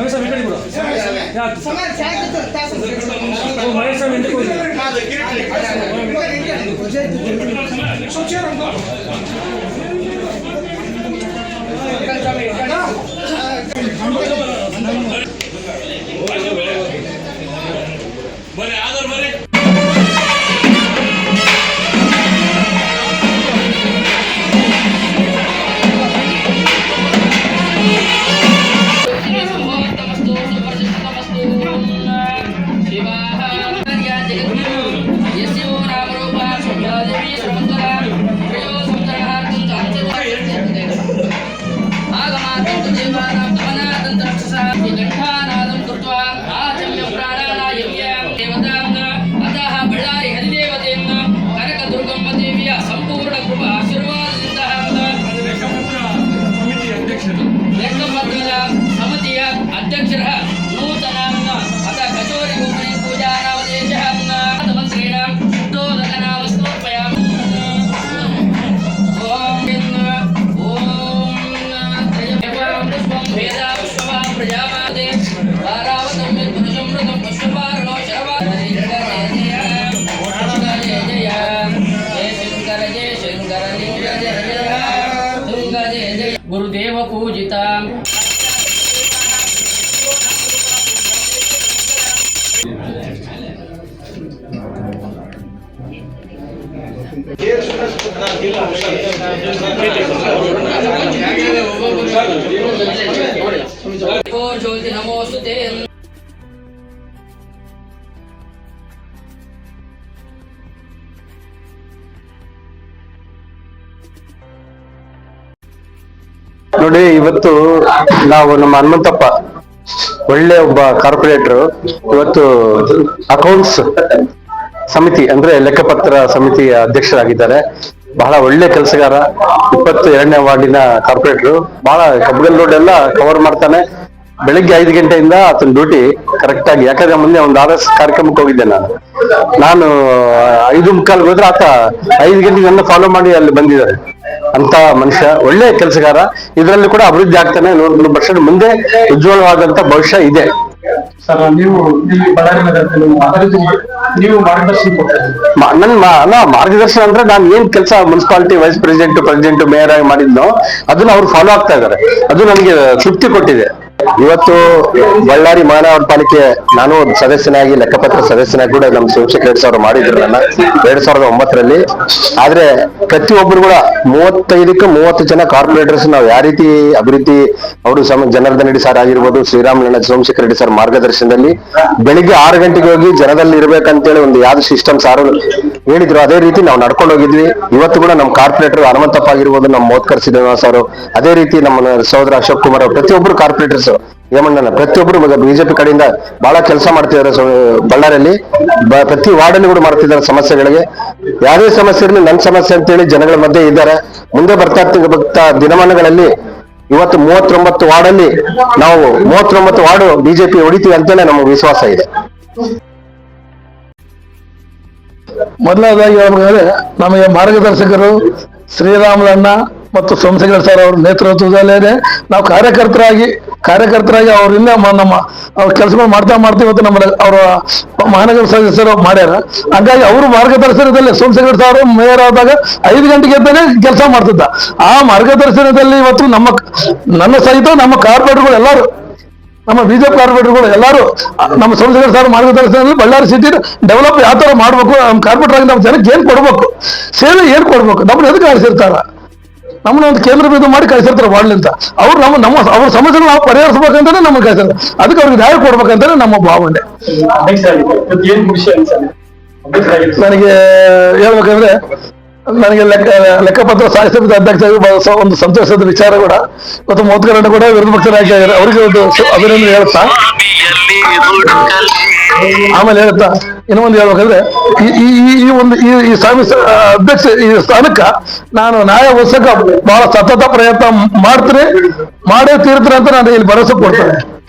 ಹಮೇಶ ಬಿಡಿ ಬಿಡು ಸಮಾನ ಸಾಯ್ತು ತಾಸು ಓ ಮಹೇಶ ಎಂದಕ್ಕೆ ಹೋಗಿ ಕಾದು ಕಿರಿಟಿ ಸೋಚೇರ ಅಂತ ಬರೆ ಆದರ್ ಬರೆ గురుదేవ పూజిత Thank you. ನೋಡಿ, ಇವತ್ತು ನಾವು ನಮ್ಮ ಹನುಮಂತಪ್ಪ, ಒಳ್ಳೆ ಒಬ್ಬ ಕಾರ್ಪೊರೇಟರ್ ಇವತ್ತು ಅಕೌಂಟ್ಸ್ ಸಮಿತಿ, ಅಂದ್ರೆ ಲೆಕ್ಕಪತ್ರ ಸಮಿತಿಯ ಅಧ್ಯಕ್ಷರಾಗಿದ್ದಾರೆ. ಬಹಳ ಒಳ್ಳೆ ಕೆಲಸಗಾರ ಇಪ್ಪತ್ತು ಎರಡನೇ ವಾರ್ಡಿನ ಕಾರ್ಪೊರೇಟರ್ ಬಹಳ ಕಬ್ಬಗಲ್ ರೋಡ್ ಎಲ್ಲ ಕವರ್ ಮಾಡ್ತಾನೆ. ಬೆಳಿಗ್ಗೆ ಐದು ಗಂಟೆಯಿಂದ ಆತನ ಡ್ಯೂಟಿ ಕರೆಕ್ಟ್ ಆಗಿ ಯಾಕಂದ್ರೆ ಮುಂದೆ ಒಂದು ಆರ್ ಎಸ್ ಕಾರ್ಯಕ್ರಮಕ್ಕೆ ಹೋಗಿದ್ದೆ ನಾನು. ನಾನು ಐದು ಮುಕ್ಕಾಲ್ಗೆ ಹೋದ್ರೆ ಆತ ಐದು ಗಂಟೆಗೆ ನನ್ನ ಫಾಲೋ ಮಾಡಿ ಅಲ್ಲಿ ಬಂದಿದ್ದಾರೆ. ಅಂತ ಮನುಷ್ಯ ಒಳ್ಳೆ ಕೆಲಸಗಾರ. ಇದರಲ್ಲಿ ಕೂಡ ಅಭಿವೃದ್ಧಿ ಆಗ್ತಾನೆ ನೂರ ನೂರು ಪರ್ಸೆಂಟ್ ಮುಂದೆ ಉಜ್ವಲವಾದಂತ ಭವಿಷ್ಯ ಇದೆ. ನನ್ನ ಮಾರ್ಗದರ್ಶನ ಅಂದ್ರೆ ನಾನು ಏನ್ ಕೆಲಸ municipality vice president president mayor ಆಗಿ ಮಾಡಿದ್ನೋ ಅದನ್ನ ಅವ್ರು ಫಾಲೋ ಆಗ್ತಾ ಇದಾರೆ ಅದು ನನಗೆ ತೃಪ್ತಿ ಕೊಟ್ಟಿದೆ. ಇವತ್ತು ಬಳ್ಳಾರಿ ಮಹಾನಗರ ಪಾಲಿಕೆ ನಾನು ಸದಸ್ಯನಾಗಿ, ಲೆಕ್ಕಪತ್ರ ಸದಸ್ಯನಾಗಿ ಕೂಡ ನಮ್ಮ ಸೋಮಶೇಖರ್ ಎರಡ್ ಸಾವಿರ ಮಾಡಿದ್ರು ನನ್ನ. ಎರಡ್ ಸಾವಿರದ ಒಂಬತ್ತರಲ್ಲಿ. ಆದ್ರೆ ಪ್ರತಿಯೊಬ್ಬರು ಕೂಡ ಮೂವತ್ತೈದಕ್ಕೆ ಮೂವತ್ತು ಜನ ಕಾರ್ಪೊರೇಟರ್ಸ್ ನಾವು ಯಾವ ರೀತಿ ಅಭಿವೃದ್ಧಿ, ಅವರು ಜನಾರ್ದನ್ ರೆಡ್ಡಿ ಸರ್ ಆಗಿರ್ಬೋದು ಶ್ರೀರಾಮ್ ಸೋಮಶೇಖರ್ ರೆಡ್ಡಿ ಸರ್ ಮಾರ್ಗದರ್ಶನದಲ್ಲಿ ಬೆಳಿಗ್ಗೆ ಆರು ಗಂಟೆಗೆ ಹೋಗಿ ಜನದಲ್ಲಿ ಇರ್ಬೇಕಂತೇಳಿ ಒಂದು ಯಾವ್ದು ಸಿಸ್ಟಮ್ ಸಾರು ಹೇಳಿದ್ರು, ಅದೇ ರೀತಿ ನಾವು ನಡ್ಕೊಂಡು ಹೋಗಿದ್ವಿ. ಇವತ್ತು ಕೂಡ ನಮ್ಮ ಕಾರ್ಪೊರೇಟರ್ ಹನುಮಂತಪ್ಪ ಆಗಿರ್ಬೋದು, ನಮ್ಮ ಮೋತ್ಕರ್ ಸಿದ್ದನಾಥ್ ಅವರು ಅದೇ ರೀತಿ ನಮ್ಮ ಸಹೋದರ ಅಶೋಕ್ ಕುಮಾರ್ ಪ್ರತಿಯೊಬ್ಬರು ಕಾರ್ಪೊರೇಟರ್ಸ್. ಏಮಣ್ಣನ ಪ್ರತಿಯೊಬ್ಬರು ಬಿಜೆಪಿ ಕಡೆಯಿಂದ ಬಹಳ ಕೆಲಸ ಮಾಡ್ತಿದ್ದಾರೆ ಬಳ್ಳಾರಿಯಲ್ಲಿ. ಪ್ರತಿ ವಾರ್ಡಲ್ಲಿ ಕೂಡ ಮಾಡ್ತಿದ್ದಾರೆ ಸಮಸ್ಯೆಗಳಿಗೆ. ಯಾವುದೇ ಸಮಸ್ಯೆ ಇರಲಿ ನನ್ನ ಸಮಸ್ಯೆ ಅಂತೇಳಿ ಜನಗಳ ಮಧ್ಯೆ ಇದ್ದಾರೆ. ಮುಂದೆ ಬರ್ತಾ ಬರ್ತಾ ದಿನಮಾನಗಳಲ್ಲಿ ಇವತ್ತು ಮೂವತ್ತೊಂಬತ್ತು ವಾರ್ಡಲ್ಲಿ ನಾವು ಮೂವತ್ತೊಂಬತ್ತು ವಾರ್ಡ್ ಬಿಜೆಪಿ ಹೊಡಿತೀವಿ ಅಂತಲೇ ನಮಗೆ ವಿಶ್ವಾಸ ಇದೆ. ಮೊದಲನೇದಾಗಿ ಹೇಳ್ಬೇಕಾದ್ರೆ ನಮಗೆ ಮಾರ್ಗದರ್ಶಕರು ಶ್ರೀರಾಮಲಣ್ಣ ಮತ್ತು ಸೋಮಶೇಖರ್ ಸರ್ ಅವರ ನೇತೃತ್ವದಲ್ಲೇ ನಾವು ಕಾರ್ಯಕರ್ತರಾಗಿ ಕಾರ್ಯಕರ್ತರಾಗಿ ಅವರಿಂದ ನಮ್ಮ ಅವ್ರ ಕೆಲಸಗಳು ಮಾಡ್ತಾ ಮಾಡ್ತೀವಿ ಇವತ್ತು ನಮ್ಮ ಅವರ ಮಹಾನಗರ ಸದಸ್ಯರು ಮಾಡ್ಯಾರ. ಹಂಗಾಗಿ ಅವರು ಮಾರ್ಗದರ್ಶನದಲ್ಲಿ ಸೋಮಶೇಖರ್ ಸರ್ ಮೇಯರ್ ಆದಾಗ ಐದು ಗಂಟೆಗೆ ಎದ್ದಾನೆ ಕೆಲಸ ಮಾಡ್ತಿದ್ದ. ಆ ಮಾರ್ಗದರ್ಶನದಲ್ಲಿ ಇವತ್ತು ನಮ್ಮ ನನ್ನ ಸಹಿತ ನಮ್ಮ ಕಾರ್ಪೊರೇಟ್ಗಳು ಎಲ್ಲರೂ, ನಮ್ಮ ಬಿಜೆಪಿ ಕಾರ್ಪೊರೇಟರ್ಗಳು ಎಲ್ಲರೂ ನಮ್ಮ ಸೋಮಶೇಖರ್ ಸರ್ ಮಾರ್ಗದರ್ಶನದಲ್ಲಿ ಬಳ್ಳಾರಿ ಸಿಟಿ ಡೆವಲಪ್ ಯಾವ ತರ ಮಾಡ್ಬೇಕು, ನಮ್ಮ ಕಾರ್ಪೊರೇಟರ್ ಆಗಿ ನಮ್ಮ ಜನಕ್ಕೆ ಏನ್ ಕೊಡ್ಬೇಕು? ಸೇವೆ ಏನ್ ಕೊಡ್ಬೇಕು? ನಮ್ಮನ್ನ ಎದಕ್ಕೆ ಕಳಿಸಿರ್ತಾರ ನಮ್ಮನ್ನ ಒಂದು ಕೇಂದ್ರ ಬಿಂದು ಮಾಡಿ ಕಳಿಸಿರ್ತಾರೆ ವಾರ್ಡ್ಲಿಂದ ಅವ್ರು ನಮ್ಮ ನಮ್ಮ ಅವ್ರ ಸಮಸ್ಯೆಗಳು ನಾವು ಪರಿಹರಿಸಬೇಕಂತಾನೆ ನಮಗೆ ಕಳಿಸಿರ್ತಾರೆ. ಅದಕ್ಕೆ ಅವ್ರಿಗೆ ನ್ಯಾಯ ಕೊಡ್ಬೇಕಂತಾನೆ ನಮ್ಮ ಭಾವನೆ. ನನಗೆ ಹೇಳ್ಬೇಕಂದ್ರೆ, ನನಗೆ ಲೆಕ್ಕ, ಲೆಕ್ಕಪತ್ರ ಸಾಹಿತ್ಯ ಸಮಿತಿ ಅಧ್ಯಕ್ಷ ಒಂದು ಸಂತೋಷದ ವಿಚಾರ ಕೂಡ ಇವತ್ತು ಮೋತ್ಕರಣ್ಣ ಕೂಡ ವಿರೋಧ ಪಕ್ಷರಾಗಿ ಅವರಿಗೆ ಒಂದು ಅಭಿನಂದನೆ ಹೇಳ್ತಾ. ಆಮೇಲೆ ಏನಂತ ಇನ್ನೊಂದು ಹೇಳ್ಬೇಕಂದ್ರೆ, ಈ- ಈ ಒಂದು, ಈ ಸ್ವಾಮಿ ಅಧ್ಯಕ್ಷ, ಈ ಸ್ಥಾನಕ್ಕ ನಾನು ನ್ಯಾಯ ಒಸಕ ಬಹಳ ಸತತ ಪ್ರಯತ್ನ ಮಾಡ್ತೀನಿ, ಮಾಡೇ ತೀರ್ತೀನಿ ಅಂತ ನಾನು ಇಲ್ಲಿ ಭರವಸೆ ಕೊಡ್ತೇನೆ.